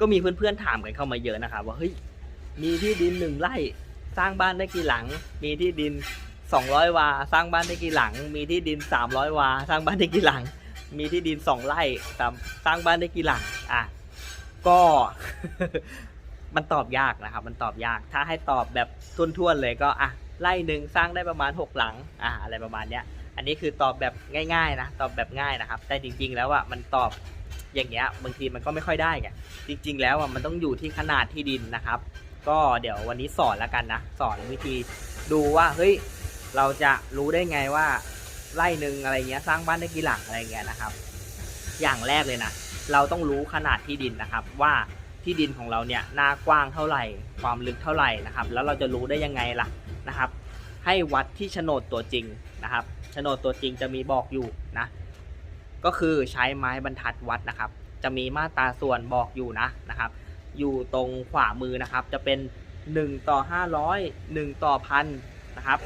ก็มีเพื่อนๆถามกันเข้ามาเยอะนะครับว่าเฮ้ยมีที่ดินหนึ่งไร่สร้างบ้านได้กี่หลัง มีที่ดิน 200 วา สร้างบ้านได้กี่หลัง มีที่ดิน 300 วา สร้างบ้านได้กี่หลัง มีที่ดิน2ไร่สามสร้างบ้านได้กี่หลังอะก็มันตอบยากนะครับ มันตอบยาก ถ้าให้ตอบแบบท่วนๆเลยก็อะไร่หนึ่งสร้างได้ประมาณ 6 หลังอะอะไรประมาณเนี้ย อันนี้คือตอบแบบง่าย ๆ นะ ตอบแบบง่ายนะครับ แต่จริง ๆ แล้วอะมันตอบ อย่างเงี้ยบางทีมันก็ไม่ค่อยได้ไงจริง ๆ แล้วอะมันต้องอยู่ที่ขนาดที่ดินนะครับ ก็เดี๋ยววันนี้สอนแล้วกันนะสอนวิธีดูว่าเฮ้ยเราจะรู้ได้ไงว่าไร่หนึ่งอะไรเงี้ยสร้างบ้านได้กี่หลังอะไรเงี้ยนะครับ อย่างแรกเลยนะเราต้องรู้ขนาดที่ดินนะครับ ว่าที่ดินของเราเนี่ยหน้ากว้างเท่าไหร่ ความลึกเท่าไหร่นะครับ แล้วเราจะรู้ได้ยังไงล่ะนะครับ ให้วัดที่โฉนดตัวจริงนะครับโฉนดตัวจริงจะมีบอกอยู่นะ ก็คือใช้ไม้บรรทัดวัดนะครับ จะมีมาตราส่วนบอกอยู่นะนะครับ อยู่ตรงขวามือนะครับ จะเป็น 1 ต่อ 500 1 ต่อพันนะครับ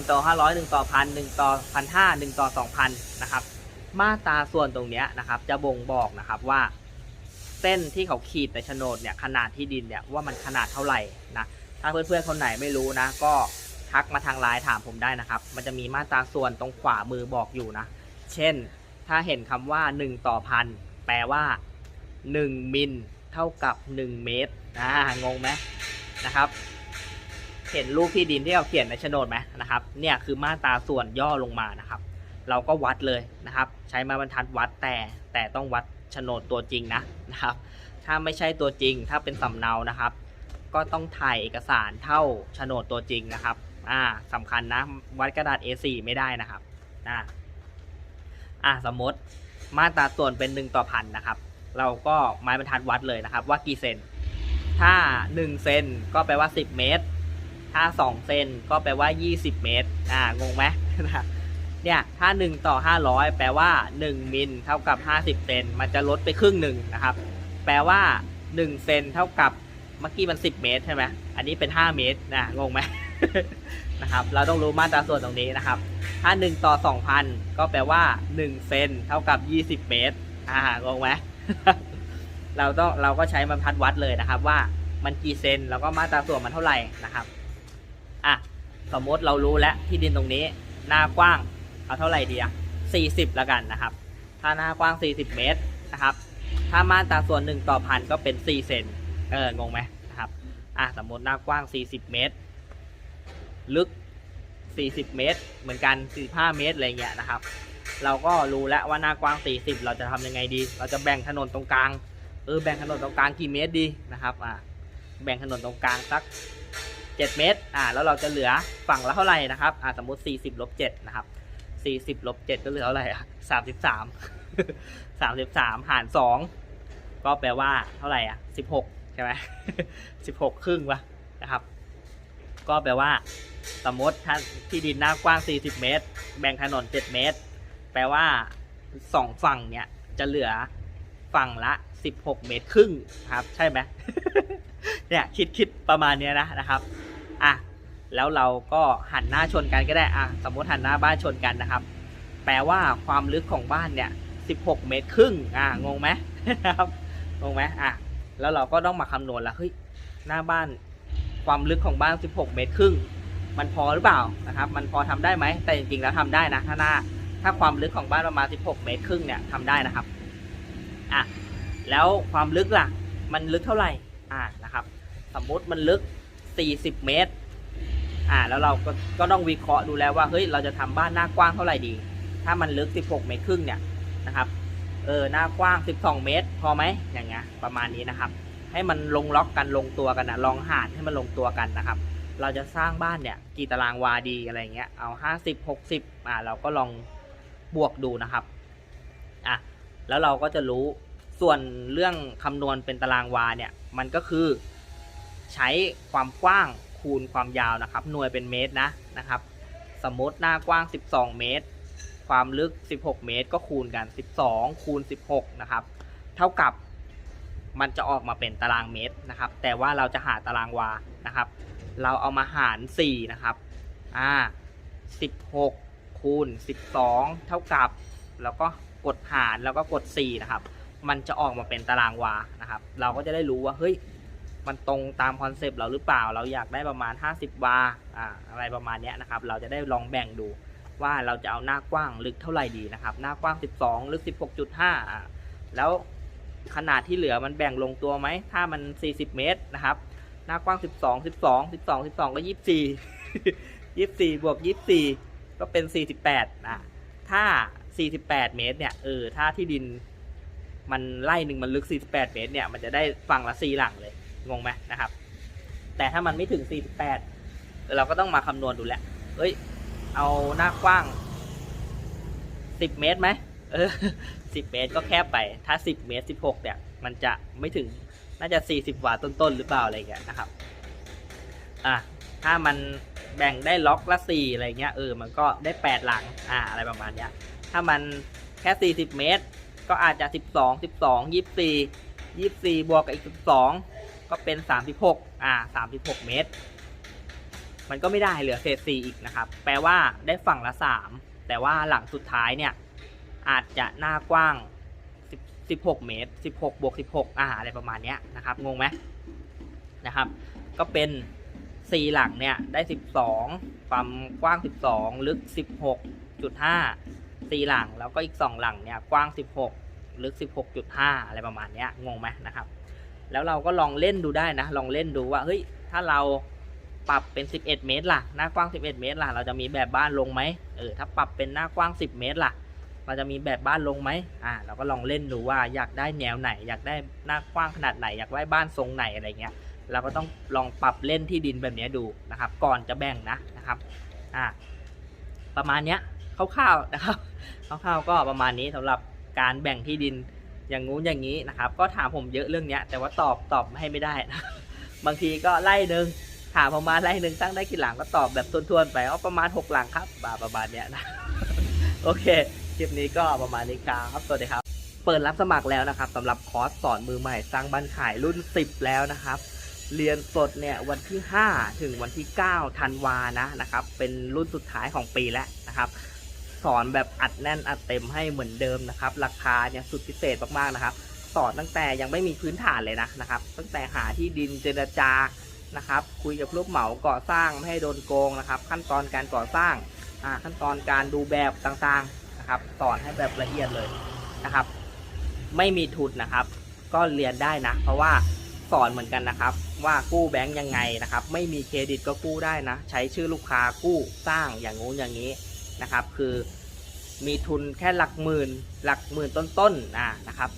1ต่อ 500 1 ต่อพัน1ต่อพันห้า1ต่อ2,000นะครับ มาตราส่วนตรงเนี้ยนะครับ จะบ่งบอกนะครับว่า เส้นที่เขาขีดในโฉนดเนี่ยขนาดที่ดินเนี่ยว่ามันขนาดเท่าไหร่นะถ้าเพื่อนๆคนไหนไม่รู้นะ ก็ทักมาทางไลน์ถามผมได้นะครับ มันจะมีมาตราส่วนตรงขวามือบอกอยู่นะ เช่น ถ้าเห็นคำว่า 1 ต่อพันแปลว่า 1 มิลเท่ากับ 1 เมตรอ่างงไหมนะครับ เห็นรูปที่ดินที่เราเขียนในโฉนดไหมนะครับ เนี่ยคือมาตราส่วนย่อลงมานะครับ เราก็วัดเลยนะครับ ใช้ไมาบรรทัดวัดแต่แต่ต้องวัดโฉนดตัวจริงนะนะครับ ถ้าไม่ใช่ตัวจริง ถ้าเป็นสำเนานะครับ ก็ต้องถ่ายเอกสารเท่าโฉนดตัวจริงนะครับ อ่าสำคัญนะ วัดกระดาษ A4 ไม่ได้นะครับ อ่า อ่าสมมติมาตราส่วนเป็น 1 ต่อพันนะครับ เราก็ไม้บรรทัดวัดเลยนะครับ ว่ากี่เซน ถ้า 1 เซนก็แปลว่า 10 เมตร ถ้า 2 เซนก็แปลว่า 20 เมตร อ่างงไหมเนี่ยถ้า 1 ต่อ 500 แปลว่า 1 มิลเท่ากับ 50 เซนมันจะลดไปครึ่งหนึ่งนะครับ แปลว่า 1 เซนเท่ากับเมื่อกี้มัน 10 เมตรใช่ไหมอันนี้เป็น 5 เมตรนะงงไหม นะครับ เราต้องรู้มาตราส่วนตรงนี้นะครับ ถ้า 1 ต่อ 2,000 ก็แปลว่า 1 เซนเท่ากับ 20 เมตร อ่างงไหมเราต้องเราก็ใช้บรรทัดวัดเลยนะครับ ว่ามันกี่เซนแล้วก็มาตราส่วนมันเท่าไหร่นะครับอะสมมติเรารู้แล้วที่ดินตรงนี้ หน้ากว้างเอาเท่าไหร่ดีอะ40 แล้วกันนะครับ ถ้าหน้ากว้าง 40 เมตรนะครับ ถ้ามาตราส่วน 1 ต่อพันก็เป็น 4 เซนเอองงไหมนะครับอะสมมติหน้ากว้าง 40 เมตร ลึก 40 เมตร เหมือนกัน 45 เมตรอะไรเงี้ยนะครับ เราก็รู้แล้วว่าหน้ากว้าง 40 เราจะทำยังไงดี เราจะแบ่งถนนตรงกลาง เออ แบ่งถนนตรงกลางกี่เมตรดีนะครับ อะแบ่งถนนตรงกลางสัก 7 เมตร อ่า แล้วเราจะเหลือฝั่งละเท่าไหร่นะครับ อ่า สมมติ 40ลบ7นะครับ 40ลบ7ก็เหลือเท่าไหร่อะ33 33 หาร 2 ก็แปลว่าเท่าไหร่อะ 16 ใช่ไหม 16 ครึ่งวะนะครับ ก็แปลว่า สมมติถ้าที่ดินหน้ากว้าง 40 เมตร แบ่งถนน 7 เมตร แปลว่าสองฝั่งเนี่ยจะเหลือฝั่งละ 16 เมตรครึ่งครับ ใช่ไหมเนี่ยคิดคิดประมาณเนี้ยนะนะครับอะแล้วเราก็หันหน้าชนกันก็ได้อะสมมติหันหน้าบ้านชนกันนะครับ แปลว่าความลึกของบ้านเนี่ย 16 เมตรครึ่งอะงงไหมนะครับงงไหมอะแล้วเราก็ต้องมาคำนวณละเฮ้ยหน้าบ้าน ความลึกของบ้าน 16 เมตรครึ่ง มันพอหรือเปล่านะครับ มันพอทำได้ไหม แต่จริงๆแล้วทำได้นะ ถ้าหน้า ถ้าความลึกของบ้านประมาณ 16 เมตรครึ่งเนี่ยทำได้นะครับ อะ แล้วความลึกล่ะ มันลึกเท่าไหร่ อ่า นะครับ สมมุติมันลึก 40 เมตร อ่า แล้วเราก็ ก็ต้องวิเคราะห์ดูแล้วว่า เฮ้ย เราจะทำบ้านหน้ากว้างเท่าไหร่ดี ถ้ามันลึก 16 เมตรครึ่งเนี่ย นะครับ เออ หน้ากว้าง 12 เมตร พอไหมอย่างเงี้ย ประมาณนี้นะครับ ให้มันลงล็อกกันลงตัวกันนะลองหารให้มันลงตัวกันนะครับ เราจะสร้างบ้านเนี่ยกี่ตารางวาดีอะไรเงี้ยเอา 50 60อ่าเราก็ลองบวกดูนะครับอะแล้วเราก็จะรู้ส่วนเรื่องคำนวณเป็นตารางวาเนี่ยมันก็คือใช้ความกว้างคูณความยาวนะครับ หน่วยเป็นเมตรนะนะครับ สมมติหน้ากว้าง 12 เมตร ความลึก 16 เมตร ก็คูณกัน 12 คูณ 16 นะครับ เท่ากับ มันจะออกมาเป็นตารางเมตรนะครับ แต่ว่าเราจะหาตารางวานะครับ เราเอามาหาร4นะครับอ่า16 คูณ 12 เท่ากับ แล้วก็กดหารแล้วก็กด4นะครับ มันจะออกมาเป็นตารางวานะครับ เราก็จะได้รู้ว่าเฮ้ยมันตรงตามคอนเซปต์เราหรือเปล่า เราอยากได้ประมาณ 50 วาอ่าอะไรประมาณนี้นะครับ เราจะได้ลองแบ่งดูว่าเราจะเอาหน้ากว้างลึกเท่าไหร่ดีนะครับ หน้ากว้าง 12 ลึก 16.5อ่าแล้ว ขนาดที่เหลือมันแบ่งลงตัวไหม ถ้ามัน 40 เมตรนะครับ หน้ากว้าง 12 12 12 12 ก็ 24 24 บวก 24 ก็เป็น 48อะถ้า 48 เมตร เนี่ย เออ ถ้าที่ดิน มันไล่หนึ่งมันลึก 48 เมตร เนี่ย มันจะได้ฝั่งละ4หลังเลย งงไหมนะครับ แต่ถ้ามันไม่ถึง 48 เราก็ต้องมาคำนวณดูแหละเอ้ย เอาหน้ากว้าง 10 เมตรไหม เออ 10 เมตรก็แคบไป ถ้า 10 เมตร 16 เนี่ย มันจะไม่ถึง น่าจะ 40 วาต้นๆ หรือเปล่าอะไรเงี้ยนะครับ อะ ถ้ามันแบ่งได้ล็อกละ 4 อะไรเงี้ย เออ มันก็ได้ 8 หลัง อ่า อะไรประมาณเนี้ย ถ้ามันแค่ 40 เมตร ก็อาจจะ 12 12 24 24 บวกกับอีก 12 ก็เป็น 36 อ่า 36 เมตร มันก็ไม่ได้เหลือเศษ4อีกนะครับ แปลว่าได้ฝั่งละ 3 แต่ว่าหลังสุดท้ายเนี่ย อาจจะหน้ากว้าง 16 เมตร 16บวก16 อ่าอะไรประมาณนี้นะครับงงไหมนะครับ ก็เป็น 4 หลังเนี่ยได้ 12 ความกว้าง 12 ลึก 16.5 4 หลังแล้วก็อีก 2 หลังเนี่ยกว้าง 16 ลึก 16.5 อะไรประมาณนี้งงไหมนะครับ แล้วเราก็ลองเล่นดูได้นะ ลองเล่นดูว่าเฮ้ยถ้าเราปรับเป็น 11 เมตรล่ะ หน้ากว้าง 11 เมตรล่ะ เราจะมีแบบบ้านลงไหมเออ ถ้าปรับเป็นหน้ากว้าง 10 เมตรล่ะ เราจะมีแบบบ้านลงไหมอ่าเราก็ลองเล่นดูว่าอยากได้แนวไหน อยากได้หน้ากว้างขนาดไหน อยากได้บ้านทรงไหนอะไรเงี้ย เราก็ต้องลองปรับเล่นที่ดินแบบนี้ดูนะครับ ก่อนจะแบ่งนะนะครับ อ่า ประมาณเนี้ยคร่าวๆนะครับคร่าวๆก็ประมาณนี้สำหรับการแบ่งที่ดินอย่างงู้นอย่างนี้นะครับ ก็ถามผมเยอะเรื่องเนี้ย แต่ว่าตอบตอบให้ไม่ได้นะบางทีก็ไล่หนึ่งถามประมาณไล่หนึ่งตั้งได้กี่หลังก็ตอบแบบทวนๆไปว่าประมาณหกหลังครับบาประมาณเนี้ยนะโอเค คลิปนี้ก็ประมาณนี้ครับสวัสดีครับ เปิดรับสมัครแล้วนะครับสำหรับคอร์สสอนมือใหม่สร้างบ้านขายรุ่น 10 แล้วนะครับ เรียนสดเนี่ยวันที่ 5 ถึงวันที่ 9 ธันวานะนะครับ เป็นรุ่นสุดท้ายของปีแล้วนะครับ สอนแบบอัดแน่นอัดเต็มให้เหมือนเดิมนะครับ ราคาเนี่ยสุดพิเศษมากๆนะครับสอนตั้งแต่ยังไม่มีพื้นฐานเลยนะนะครับ ตั้งแต่หาที่ดินเจรจานะครับ คุยกับลูกเหมาก่อสร้างไม่ให้โดนโกงนะครับ ขั้นตอนการก่อสร้างขั้นตอนการดูแบบต่างๆ นะครับสอนให้แบบละเอียดเลยนะครับ ไม่มีทุนนะครับ ก็เรียนได้นะ เพราะว่าสอนเหมือนกันนะครับ ว่ากู้แบงก์ยังไงนะครับ ไม่มีเครดิตก็กู้ได้นะ ใช้ชื่อลูกค้ากู้สร้างอย่างงู้นอย่างนี้นะครับ คือมีทุนแค่หลักหมื่น หลักหมื่นต้นๆอ่านะครับ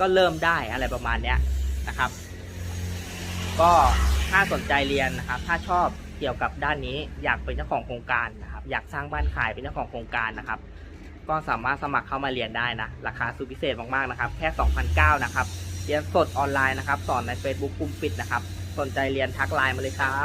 ก็เริ่มได้อะไรประมาณเนี้ยนะครับ ก็ถ้าสนใจเรียนนะครับ ถ้าชอบเกี่ยวกับด้านนี้อยากเป็นเจ้าของโครงการนะครับ อยากสร้างบ้านขายเป็นเจ้าของโครงการนะครับ ก็สามารถสมัครเข้ามาเรียนได้นะ ราคาสุดพิเศษมากๆนะครับ แค่2,009นะครับ เรียนสดออนไลน์นะครับ สอนใน Facebook กลุ่มปิดนะครับ สนใจเรียนทักไลน์มาเลยครับ